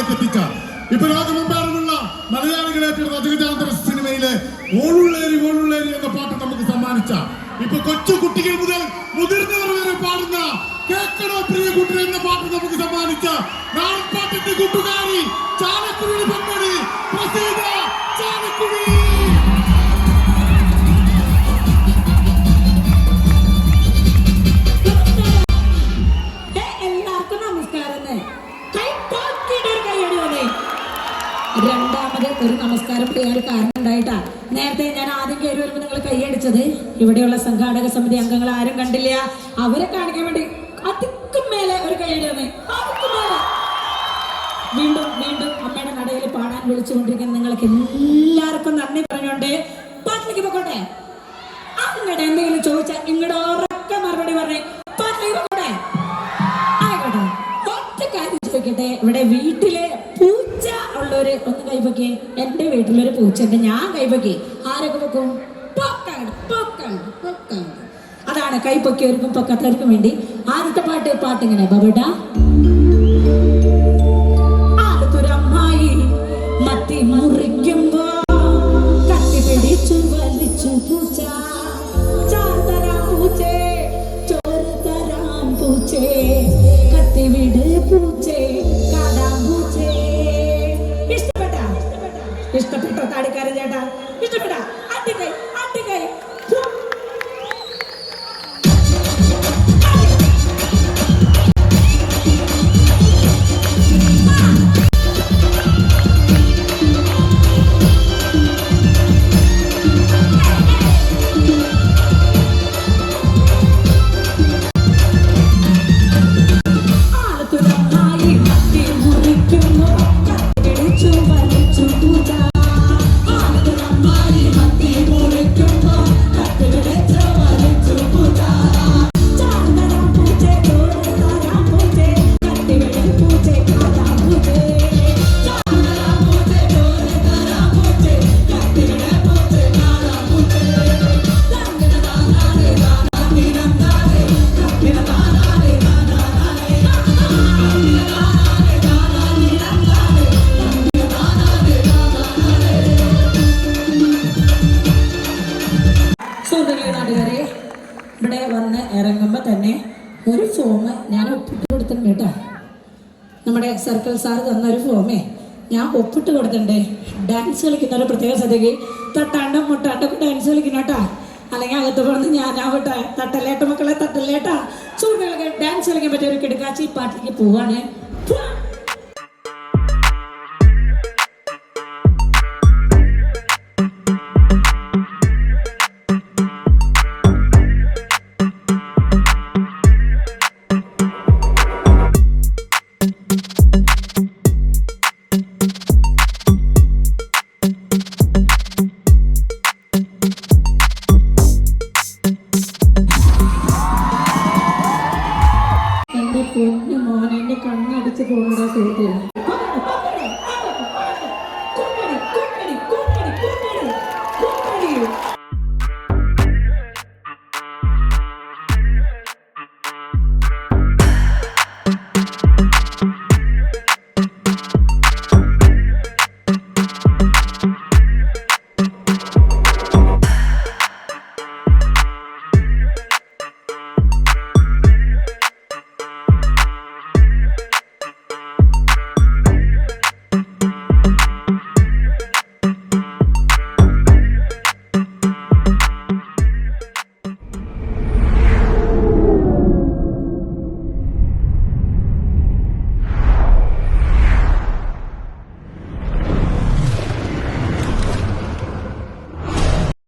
നമ്മളിലേക്ക് എത്തിക്കാം ഇപ്പൊ ലോകമെമ്പാടുമുള്ള മലയാളികളെ അധികജാന്തര സിനിമയിലെ ഓളുള്ളേരി ഓളുള്ളേരി എന്ന പാട്ട് നമുക്ക് സമ്മാനിച്ച. ഇപ്പൊ കൊച്ചു കുട്ടികൾ മുതൽ മുതിർന്നവർ വരെ പാടുന്ന കേക്കണോ പ്രിയ കുട്ടി എന്ന പാട്ട് നമുക്ക് സമ്മാനിച്ച. നാൾപ്പാട്ടിന്റെ കൂട്ടുകാരി ചാലക്കുഴി പങ്കടി പ്രസീത ചാലക്കുടി. ഒരു നമസ്കാരം ചെയ്യാൻ കാരണം ഉണ്ടായിട്ടാ. നേരത്തെ ഞാൻ ആദ്യം കയറി വരുമ്പോൾ നിങ്ങൾ കൈയടിച്ചത് ഇവിടെയുള്ള സംഘാടക സമിതി അംഗങ്ങൾ ആരും കണ്ടില്ല. അവരെ കാണിക്കാൻ വേണ്ടി അതിക്കും മേലെ ഒരു കൈയടി വീണ്ടും വീണ്ടും അമ്മയുടെ നടയിൽ പാടാൻ വിളിച്ചുകൊണ്ടിരിക്കുന്ന നിങ്ങൾക്ക് എല്ലാവർക്കും നന്ദി പറഞ്ഞോണ്ട് പാട്ടിലേക്ക് പോക്കോട്ടെ. അങ്ങടെ എന്തെങ്കിലും ചോദിച്ചാൽ നിങ്ങളുടെ ഉറക്ക മറുപടി പറഞ്ഞേ പാട്ടിലേക്ക് പോകട്ടെ ആയിക്കോട്ടെ. ഒറ്റ കാര്യം ചോദിക്കട്ടെ. ഇവിടെ വീട്ടിലെ ഉള്ളവര് ഒന്ന് കൈപൊക്കെ എന്റെ വീട്ടിലൊരു പൂച്ച ഉണ്ട് ഞാൻ കൈപൊക്കി ആരൊക്കെ പൊക്കും പൊക്കാണ് പൊക്കാണ് പൊക്കാണ് അതാണ് കൈപ്പൊക്കിയവർക്കും പൊക്കാത്തവർക്കും വേണ്ടി ആദ്യത്തെ പാട്ട് പാട്ട് ഇങ്ങനെ তাড়াতাড়ি സുഹൃത്തുക്കളെ നാട്ടുകാരെ? ഇവിടെ വന്ന് ഇറങ്ങുമ്പോൾ തന്നെ ഒരു ഫോം ഞാൻ ഒപ്പിട്ട് കൊടുത്തിട്ടുണ്ട് കേട്ടോ. നമ്മുടെ സർക്കിൾ സാർ തന്ന ഒരു ഫോമേ ഞാൻ ഒപ്പിട്ട് കൊടുത്തിട്ടുണ്ട്. ഡാൻസ് കളിക്കുന്ന ഒരു പ്രത്യേക ശ്രദ്ധയ്ക്ക് തട്ടാണ്ടം മുട്ടാണ്ടൊക്കെ ഡാൻസ് കളിക്കണം കേട്ടാ. അല്ലെങ്കിൽ അകത്ത് പറഞ്ഞ് ഞാനാവട്ടെ തട്ടല്ലേട്ട മക്കളെ തട്ടല്ലേട്ടാ സുഹൃത്തുക്കൾക്ക് ഡാൻസ് കളിക്കാൻ പറ്റിയ ഒരു കിടക്കാച്ചി പാട്ടിലേക്ക് പോവാണ്. Hubungan.